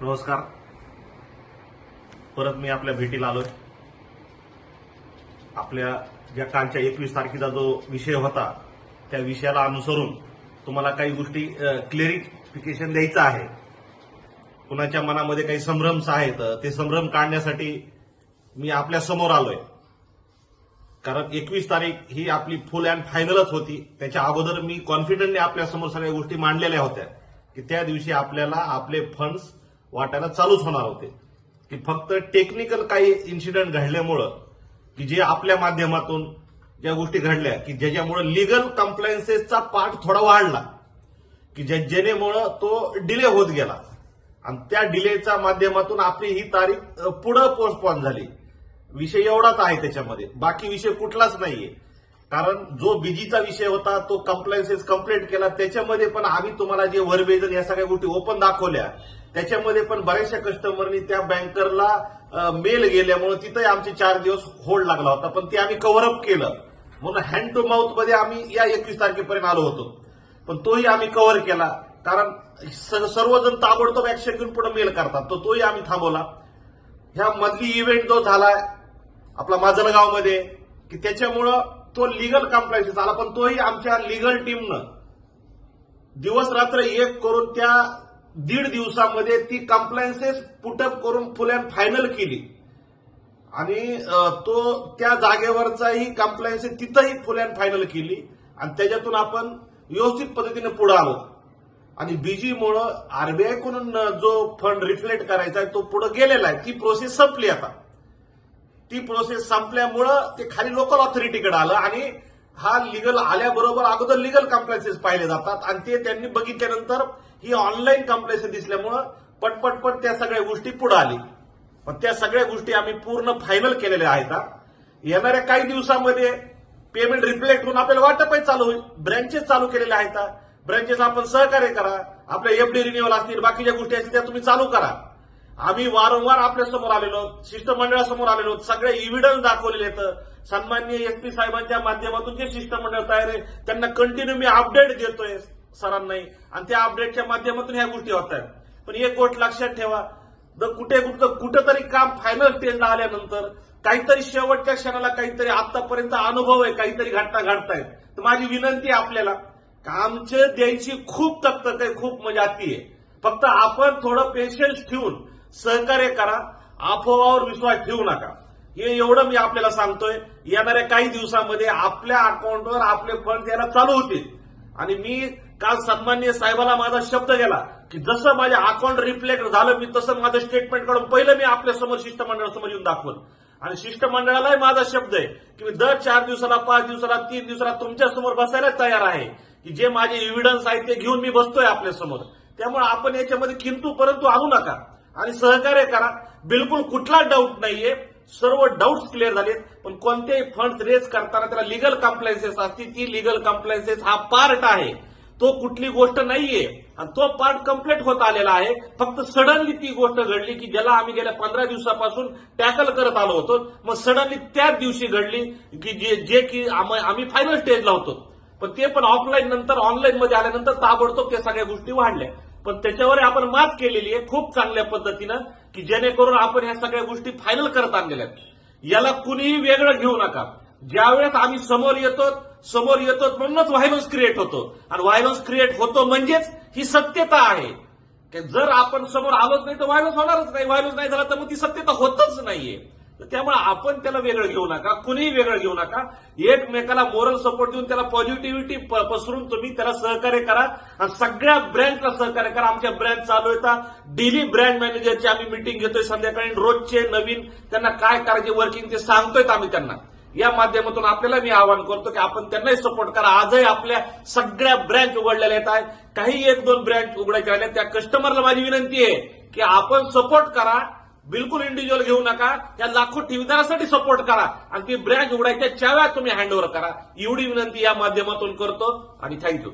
नमस्कार. परत मी आपल्या भेटीला आलोय. आपल्या ज्या कालच्या एकवीस तारखेचा जो विषय होता त्या विषयाला अनुसरून तुम्हाला काही गोष्टी क्लिअरिफिकेशन द्यायचं आहे. कुणाच्या मनामध्ये काही संभ्रम्स आहेत ते संभ्रम काढण्यासाठी मी आपल्यासमोर आलोय. कारण एकवीस तारीख ही आपली फुल अँड फायनलच होती. त्याच्या अगोदर मी कॉन्फिडंटली आपल्यासमोर सगळ्या गोष्टी मांडलेल्या होत्या. की त्या दिवशी आपल्याला आपले फंड्स वाटायला चालूच होणार होते. की फक्त टेक्निकल काही इन्सिडेंट घडल्यामुळं की जे आपल्या माध्यमातून ज्या गोष्टी घडल्या की ज्याच्यामुळे लिगल कम्प्लायन्सेसचा पार्ट थोडा वाढला की ज्या जेणेमुळं तो डिले होत गेला. आणि त्या डिलेच्या माध्यमातून आपली ही तारीख पुढं पोस्टपॉन झाली. विषय एवढाच आहे त्याच्यामध्ये. बाकी विषय कुठलाच नाहीये. कारण जो बीजीचा विषय होता तो कम्प्लायन्सेस कंप्लीट केला. त्याच्यामध्ये पण आम्ही तुम्हाला जे वर्बेजन या सगळ्या गोष्टी ओपन दाखवल्या त्याच्यामध्ये पण बऱ्याचशा कस्टमरनी त्या बँकरला मेल गेल्यामुळे तिथंही आमचे चार दिवस होल्ड लागला होता. पण ते आम्ही कव्हरअप केलं. म्हणून हँड टू माउथमध्ये आम्ही या एकवीस तारखेपर्यंत आलो होतो. पण तोही आम्ही कव्हर केला. कारण सर्वजण ताबडतोब ऍक्शन घेऊन पुढे मेल करतात. तो तोही आम्ही थांबवला. ह्या मधली इव्हेंट जो झालाय आपला माजलगावमध्ये की त्याच्यामुळं तो लिगल कम्प्लायन्स झाला. पण तोही आमच्या लिगल टीमनं दिवस रात्र एक करून त्या दीड दिवसामध्ये ती कम्प्लायन्सेस पुटअप करून फुल अँड फायनल केली. आणि तो त्या जागेवरचाही कम्प्लायन्सेस तिथंही फुल अँड फायनल केली. आणि त्याच्यातून आपण व्यवस्थित पद्धतीने पुढे आलो आणि बीजीमुळं आरबीआयकडून जो फंड रिफ्लेक्ट करायचा आहे तो पुढे गेलेला आहे. ती प्रोसेस संपली आता. ती प्रोसेस संपल्यामुळं ते खाली लोकल ऑथॉरिटीकडे आलं आणि हा लिगल आल्याबरोबर अगोदर लिगल कम्प्लायन्सेस पाहिले जातात आणि ते त्यांनी बघितल्यानंतर ही ऑनलाईन कम्प्लायन्सेस दिसल्यामुळं पटपटपट त्या सगळ्या गोष्टी पुढे आली. पण त्या सगळ्या गोष्टी आम्ही पूर्ण फायनल केलेल्या आहेत येणाऱ्या काही दिवसामध्ये पेमेंट रिफ्लेक्ट होऊन आपल्याला वाटपही चालू होईल. ब्रँचेस चालू केलेल्या आहेत ब्रँचेस आपण सहकार्य करा. आपल्या एफडी रिन्युअल असतील बाकीच्या गोष्टी असतील त्या तुम्ही चालू करा. आम्ही वारंवार आपल्यासमोर आलेलो शिष्टमंडळासमोर आलेलो सगळे इव्हिडन्स दाखवलेले आहेत. सन्माननीय एस पी साहेबांच्या माध्यमातून जे शिष्टमंडळ तयार आहे त्यांना कंटिन्यू मी अपडेट देतोय सरांनाही. आणि त्या अपडेटच्या माध्यमातून ह्या गोष्टी होत आहेत. पण एक गोष्ट लक्षात ठेवा जर कुठे कुठं कुठंतरी काम फायनल स्टेजला आल्यानंतर काहीतरी शेवटच्या क्षणाला काहीतरी आतापर्यंत अनुभव आहे काहीतरी घटना घडतायत. तर माझी विनंती आहे आपल्याला का आमचे द्यायची खूप तकतक आहे खूप म्हणजे अति आहे. फक्त आपण थोडं पेशन्स ठेवून सहकार्य करा अफवावर विश्वास ठेवू नका. हे एवढं मी आपल्याला सांगतोय येणाऱ्या काही दिवसामध्ये आपल्या अकाउंटवर आपले फंड यायला चालू होतील. आणि मी काल सन्मान्य साहेबाला माझा शब्द गेला की जसं माझ्या अकाउंट रिफ्लेक्ट झालं मी तसं माझं स्टेटमेंट काढून पहिलं मी आपल्यासमोर शिष्टमंडळासमोर येऊन दाखवलं. आणि शिष्टमंडळालाही माझा शब्द आहे की मी दर चार दिवसाला पाच दिवसाला तीन दिवसाला तुमच्यासमोर बसायला तयार आहे की जे माझे एव्हिडन्स आहेत ते घेऊन मी बसतोय आपल्यासमोर. त्यामुळे आपण याच्यामध्ये किंतू परंतु आणू नका. आणि सहकार्य करा. बिलकुल कुठला डाऊट नाहीये. सर्व डाऊट्स क्लिअर झालेत. पण कोणतेही फंड रेज करताना त्याला लिगल कम्प्लायन्सेस असते ती लिगल कम्प्लायन्सेस हा पार्ट आहे. तो कुठली गोष्ट नाहीये. आणि तो पार्ट कंप्लीट होत आलेला आहे. फक्त सडनली ती गोष्ट घडली की ज्याला आम्ही गेल्या पंधरा दिवसापासून टॅकल करत आलो होतो मग सडनली त्याच दिवशी घडली की जे जे की आम्ही फायनल स्टेजला होतो. पण ते पण ऑफलाईन नंतर ऑनलाईन मध्ये आल्यानंतर ताबडतोब त्या सगळ्या गोष्टी वाढल्या. पण त्याच्यावर आपण मात केलेली आहे खूप चांगल्या पद्धतीनं. की जेणेकरून आपण ह्या सगळ्या गोष्टी फायनल करत आणलेल्या याला कुणीही वेगळं घेऊ नका. ज्यावेळेस आम्ही समोर येतो समोर येतो म्हणूनच व्हायलन्स क्रिएट होतो. आणि व्हायलन्स क्रिएट होतो म्हणजेच ही सत्यता आहे. की जर आपण समोर आलोच नाही तर व्हायलन्स होणारच नाही. व्हायलन्स नाही झाला तर मग ती सत्यता होतच नाहीये. त्यामुळे आपण त्याला वेगळं घेऊ नका कुणीही वेगळं घेऊ नका. एकमेकाला मोरल सपोर्ट देऊन त्याला पॉझिटिव्हिटी पसरून तुम्ही त्याला सहकार्य करा. आणि सगळ्या ब्रँचला सहकार्य करा. आमच्या ब्रँच चालू येतात डेली ब्रँड मॅनेजरची आम्ही मिटिंग घेतोय संध्याकाळी. रोजचे नवीन त्यांना काय करायचे वर्किंग ते सांगतोय आम्ही त्यांना. या माध्यमातून आपल्याला मी आवाहन करतो की आपण त्यांनाही सपोर्ट करा. आजही आपल्या सगळ्या ब्रँच उघडलेल्या येत आहेत. काही एक दोन ब्रँच उघडायच्या राहिल्या त्या कस्टमरला माझी विनंती आहे की आपण सपोर्ट करा. बिलकुल इंडिव्हिज्युअल घेऊ नका. त्या लाखो ठेवीदारासाठी सपोर्ट करा. आणि ती ब्रँच उघडायच्या चाव्या तुम्ही हँडओव्हर करा. एवढी विनंती या माध्यमातून करतो. आणि थँक्यू